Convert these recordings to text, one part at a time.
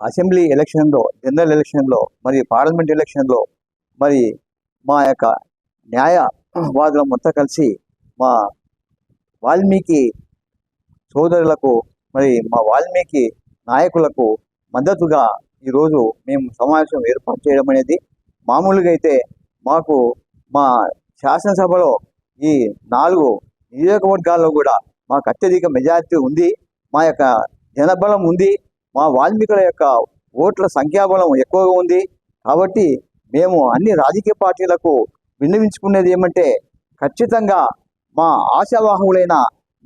Assembly ఎలక్షన్లో general ఎలక్షన్లో మరి పార్లమెంట్ ఎలక్షన్లో మరి మా యొక్క న్యాయవాదులం మొత్తం కలిసి మా వాల్మీకి సోదరులకు మరి మా వాల్మీకి నాయకులకు మద్దతుగా ఈరోజు మేము సమావేశం ఏర్పాటు చేయడం అనేది మామూలుగా అయితే మాకు మా శాసనసభలో ఈ నాలుగు నియోజకవర్గాల్లో కూడా మాకు అత్యధిక మెజారిటీ ఉంది. మా యొక్క జనబలం ఉంది. మా వాల్మీకుల యొక్క ఓట్ల సంఖ్యాబలం ఎక్కువగా ఉంది. కాబట్టి మేము అన్ని రాజకీయ పార్టీలకు విన్నవించుకునేది ఏమంటే ఖచ్చితంగా మా ఆశావాహులైన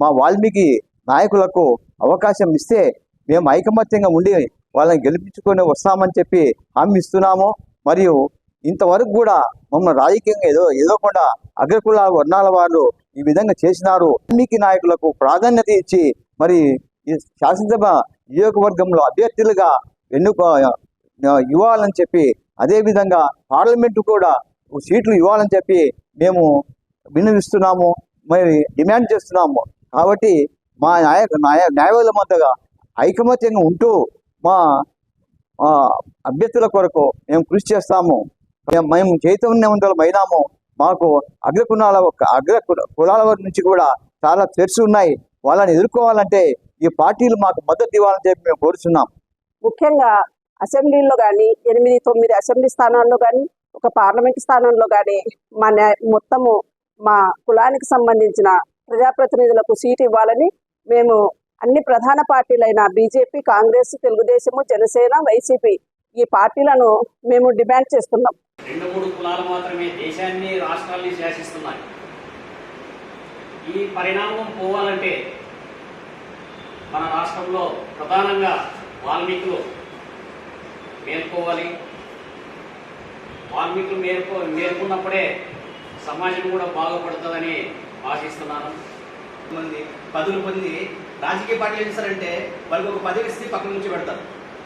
మా వాల్మీకి నాయకులకు అవకాశం ఇస్తే మేము ఐకమత్యంగా ఉండి వాళ్ళని గెలిపించుకొని వస్తామని చెప్పి హామీ ఇస్తున్నాము. మరియు ఇంతవరకు కూడా మమ్మల్ని రాజకీయంగా ఏదో ఏదోకుండా అగ్రకుల వర్ణాల వారు ఈ విధంగా చేసినారు. వాల్మీకి నాయకులకు ప్రాధాన్యత ఇచ్చి మరి ఈ శాసనసభ నియోజకవర్గంలో అభ్యర్థులుగా ఎన్నుకో ఇవ్వాలని చెప్పి అదేవిధంగా పార్లమెంటు కూడా సీట్లు ఇవ్వాలని చెప్పి మేము విన్నవిస్తున్నాము మరి డిమాండ్ చేస్తున్నాము. కాబట్టి మా న్యాయ న్యాయ న్యాయవాద మధ్యగా ఐకమత్యంగా ఉంటూ మా అభ్యర్థుల కొరకు మేము కృషి చేస్తాము. మేము- మేము చైతన్యవంతులం అయినాము మాకు అగ్రకులాల అగ్ర కులాల వారి నుంచి కూడా చాలా తెరిచి ఉన్నాయి. వాళ్ళని ఎదుర్కోవాలంటే ఈ పార్టీలు మాకు మద్దతు ఇవ్వాలని చెప్పి మేము కోరుతున్నాం ముఖ్యంగా అసెంబ్లీలో కానీ ఎనిమిది తొమ్మిది అసెంబ్లీ స్థానాల్లో కానీ ఒక పార్లమెంట్ స్థానంలో కానీ మా న్యా- మొత్తము మా కులానికి సంబంధించిన ప్రజాప్రతినిధులకు సీటు ఇవ్వాలని మేము అన్ని ప్రధాన పార్టీలైన బీజేపీ కాంగ్రెస్ తెలుగుదేశము జనసేన వైసీపీ ఈ పార్టీలను మేము డిమాండ్ చేస్తున్నాం. రెండు మూడు కులాలు మాత్రమే దేశాన్ని రాష్ట్రాల్ని శాసిస్తున్నాయి. ఈ పరిణామం పోవాలంటే మన రాష్ట్రంలో ప్రధానంగా వాల్మీకులు మేల్కోవాలి. వాల్మీకులు మేల్కో మేల్కొన్నప్పుడే సమాజం కూడా బాగుపడుతుందని ఆశిస్తున్నాను. మంది పదులు పొంది రాజకీయ పార్టీ ఏం చేస్తారంటే వాళ్ళకి ఒక పదవి ఇస్తే పక్కన నుంచి పెడతారు.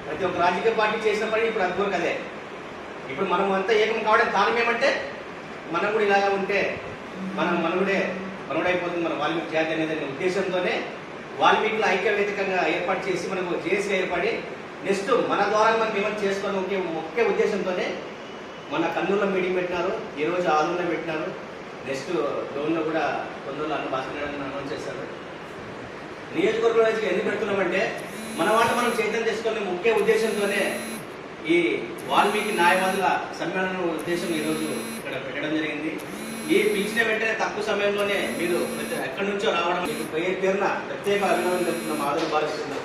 ప్రతి ఒక్క రాజకీయ పార్టీ చేసిన పని ఇప్పుడు అనుకోరు కదే ఇప్పుడు మనం అంతా ఏకం కావడం కారణం ఏమంటే మనం కూడా ఇలాగా ఉంటే మనం మనవుడే మనవుడైపోతుంది మన వాల్మీకి జాతి అనేది ఉద్దేశంతోనే వాల్మీకులు ఐక్యవేదికంగా ఏర్పాటు చేసి మనకు జేసీ ఏర్పడి నెక్స్ట్ మన ద్వారా మనం ఏమైనా చేసుకోవాలని ఒకే ముఖ్య ఉద్దేశంతోనే మన కర్నూలులో మీటింగ్ పెట్టినారు ఈ రోజు ఆలూరులో పెట్టినారు. నెక్స్ట్ డోన్లో కూడా కొందరు అన్న భాస్కర్ అనౌన్స్ చేశారు. నియోజకవర్గం నుంచి ఎందుకు పెడుతున్నామంటే మన వాళ్ళు మనం చైతన్యం చేసుకునే ముఖ్య ఉద్దేశంతోనే ఈ వాల్మీకి న్యాయవాదుల సమ్మేళన ఉద్దేశం ఈరోజు ఇక్కడ పెట్టడం జరిగింది. ఈ పిలిచిన వెంటనే తక్కువ సమయంలోనే మీరు ఎక్కడి నుంచో రావడం. మీకు పేరు పేరున ప్రత్యేక అభినందన చెప్తున్న ఆదరణ భావిస్తున్నాం.